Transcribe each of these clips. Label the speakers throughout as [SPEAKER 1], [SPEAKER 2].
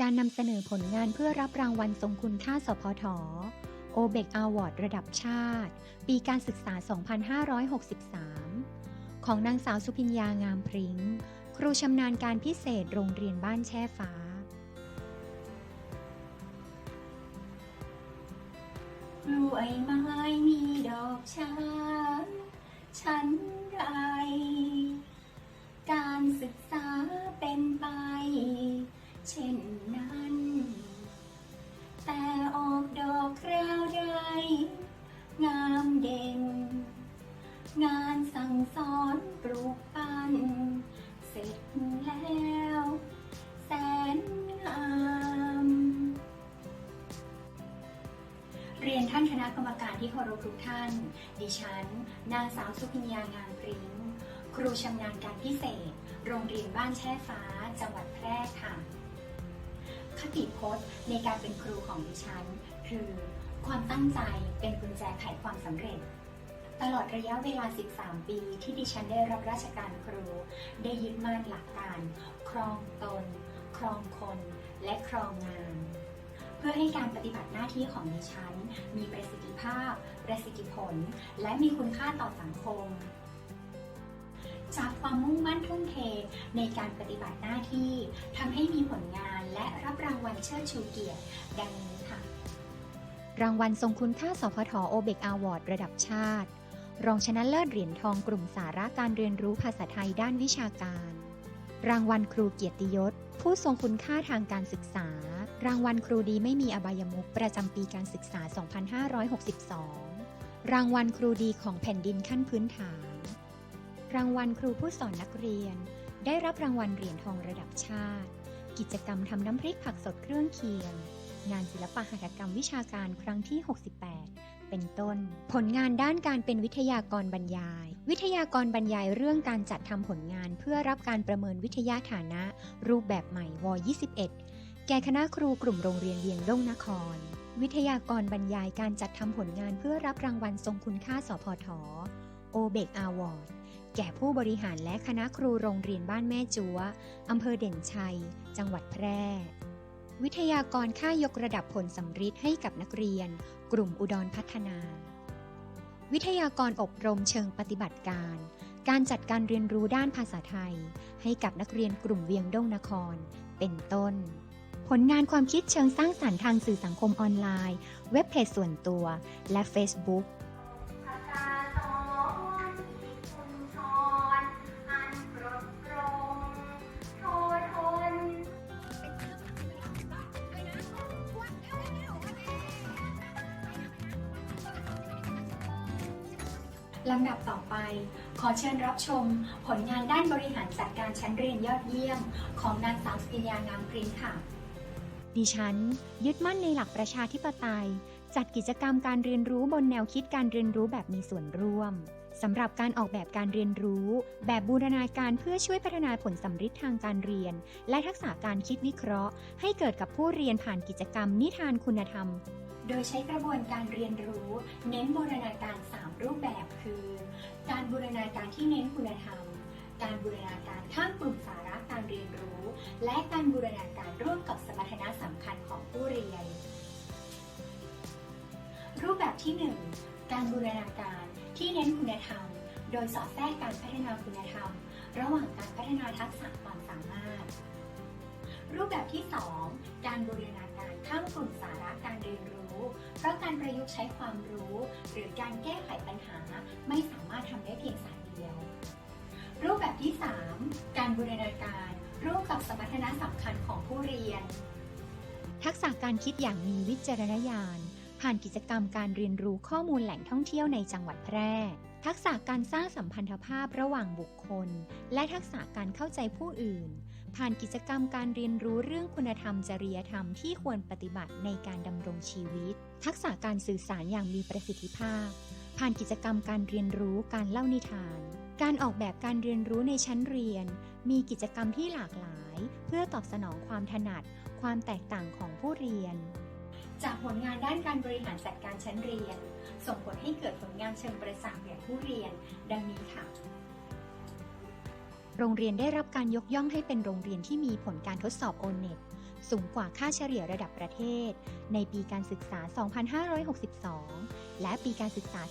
[SPEAKER 1] การนำเสนอผลงานเพื่อรับรางวัลทรงคุณค่าสพทโอเบกอวอร์ดระดับชาติ ปีการศึกษา 2563 ของนางสาวสุพิญญางามพริง้ง ครูชำนาญการพิเศษโรงเรียนบ้านแช่ฟ้า
[SPEAKER 2] กล้วยไม้มีดอกชา ฉัน เรียนท่านคณะกรรมการที่เคารพทุกท่าน ดิฉัน นางสาวสุพิญญางามพริ้งครูชำนาญการพิเศษ โรงเรียนบ้านแช่ฟ้า จังหวัดแพร่ค่ะ คติพจน์ในการเป็นครูของดิฉัน คือ ความตั้งใจเป็นกุญแจไขความสำเร็จตลอดระยะเวลา 13 ปี ที่ดิฉันได้รับราชการครู ได้ยึดมั่นหลักการ ครองตน ครองคน และครองงาน เพื่อให้การปฏิบัติหน้าที่ของดิฉัน มีประสิทธิภาพ ประสิทธิผล และมีคุณค่าต่อสังคม จากความมุ่งมั่นทุ่มเทในการปฏิบัติหน้าที่ทำให้มีผลงานและรับรางวัลเชิดชูเกียรติดังนี้ค่ะ
[SPEAKER 1] รางวัลทรงคุณค่าสพทโอเบกอวอร์ดระดับชาติ รองชนะเลิศเหรียญทองกลุ่มสาระการเรียนรู้ภาษาไทยด้านวิชาการ รางวัลครูเกียรติยศผู้ทรงคุณค่าทางการศึกษา รางวัลครูดีไม่มีอบายมุขประจำปีการศึกษา 2562 รางวัลครูดีของแผ่นดินขั้นพื้นฐาน รางวัลครูผู้สอนนักเรียน ได้รับรางวัลเหรียญทองระดับชาติ กิจกรรมทำน้ำพริกผักสดเครื่องเคียง งานศิลปะหัตถกรรมวิชาการครั้งที่ 68 เป็นต้น ผลงานด้านการเป็นวิทยากรบรรยาย วิทยากรบรรยายเรื่องการจัดทำผลงานเพื่อรับการประเมินวิทยาฐานะ รูปแบบใหม่ว 21 แก่คณะครูกลุ่มโรงเรียนเวียงด้งนคร วิทยากรบรรยายการจัดทำผลงานเพื่อรับรางวัลทรงคุณค่าสพทโอเบกอวอร์ดแก่ผู้บริหารและคณะครูโรงเรียนบ้านแม่จัวอำเภอเด่นชัย จังหวัดแพร่ วิทยากรค่ายกระดับผลสำฤทธิ์ให้กับนักเรียน กลุ่มอุดรพัฒนา วิทยากรอบรมเชิงปฏิบัติการ การจัดการเรียนรู้ด้านภาษาไทย ให้กับนักเรียนกลุ่มเวียงด้งนคร เป็นต้น ผลงานความคิดเชิงสร้างสรรค์ทางสื่อสังคมออนไลน์ เว็บเพจส่วนตัว และ Facebook
[SPEAKER 2] ลำดับต่อไป ขอเชิญรับชม ผลงานด้านบริหารจัดการชั้นเรียนยอดเยี่ยม ของนางสาวสปิญญางามพริ้งค่ะ
[SPEAKER 1] ดิฉัน ยึดมั่นในหลักประชาธิปไตย จัดกิจกรรมการเรียนรู้บนแนวคิดการเรียนรู้แบบมีส่วนร่วมสำหรับการออกแบบการเรียนรู้ แบบบูรณาการเพื่อช่วยพัฒนาผลสัมฤทธิ์ทางการเรียน และทักษะการคิดวิเคราะห์ ให้เกิดกับผู้เรียนผ่านกิจกรรมนิทานคุณธรรม
[SPEAKER 2] โดยใช้กระบวนการเรียนรู้ เน้นบูรณาการ 3 รูปแบบคือ การบูรณาการที่เน้นคุณธรรม การบูรณาการข้ามกลุ่มสาระการเรียนรู้ และการบูรณาการร่วมกับสมรรถนะสำคัญของผู้เรียน รูปแบบที่ 1 การบูรณาการที่เน้นคุณธรรม โดยสอดแทรกการพัฒนาคุณธรรม ระหว่างการพัฒนาทักษะความสามารถ รูปแบบที่ 2 การบูรณาการข้ามกลุ่มสาระการเรียนรู้ เพราะการประยุกต์ใช้ความรู้ หรือการแก้ไขปัญหาไม่สามารถทำได้เพียงสายเดียว รูปแบบที่ 3 การบูรณาการร่วมกับสมรรถนะสำคัญของผู้เรียน
[SPEAKER 1] ทักษะการคิดอย่างมีวิจารณญาณ ผ่านกิจกรรมการเรียนรู้ข้อมูลแหล่งท่องเที่ยวในจังหวัดแพร่ ทักษะการสร้างสัมพันธภาพระหว่างบุคคล และทักษะการเข้าใจผู้อื่น ผ่านกิจกรรมการเรียนรู้เรื่องคุณธรรมจริยธรรมที่ควรปฏิบัติในการดำรงชีวิต ทักษะการสื่อสารอย่างมีประสิทธิภาพ ผ่านกิจกรรมการเรียนรู้การเล่านิทาน การออกแบบการเรียนรู้ในชั้นเรียน มีกิจกรรมที่หลากหลาย เพื่อตอบสนองความถนัด ความแตกต่างของผู้เรียน
[SPEAKER 2] จากผลงานด้านการบริหารจัดการชั้นเรียน ส่งผลให้เกิดผลงานเชิงประจักษ์แก่ผู้เรียน ดังนี้ค่ะ
[SPEAKER 1] โรงเรียนได้รับการยกย่องให้เป็นโรงเรียนที่มีผลการทดสอบ o n e t สูงกว่าค่าเฉลี่ยระดับประเทศ ในปีการศึกษา 2562 และปีการศึกษา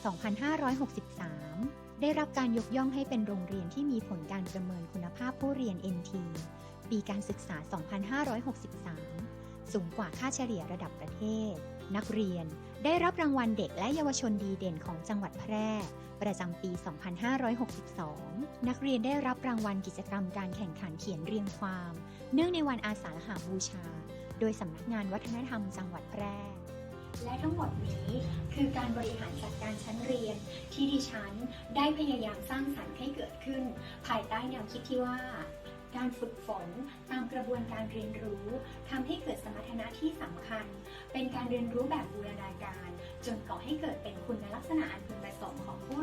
[SPEAKER 1] 2563 ได้รับการยกย่องให้เป็นโรงเรียนที่มีผลการประเมินคุณภาพผู้เรียน NT ปีการศึกษา 2563 สูงกว่าค่าเฉลี่ยระดับประเทศ นักเรียนได้รับรางวัลเด็กและเยาวชนดีเด่นของจังหวัดแพร่ ประจำปี 2562 นักเรียนได้รับรางวัลกิจกรรมการแข่งขันเขียนเรียงความ เนื่องในวันอาสาฬหาบูชา โดยสำนักงานวัฒนธรรมจังหวัดแพร่
[SPEAKER 2] และทั้งหมดนี้คือการบริหารจัดการชั้นเรียน ที่ดิฉันได้พยายามสร้างสรรค์ให้เกิดขึ้น ภายใต้แนวคิดที่ว่า การฝึกฝนตามกระบวนการเรียนรู้ทำให้เกิดสมรรถนะที่สำคัญ เป็นการเรียนรู้แบบบูรณาการ จนก่อให้เกิดเป็นคุณลักษณะอันพึงประสงค์ของผู้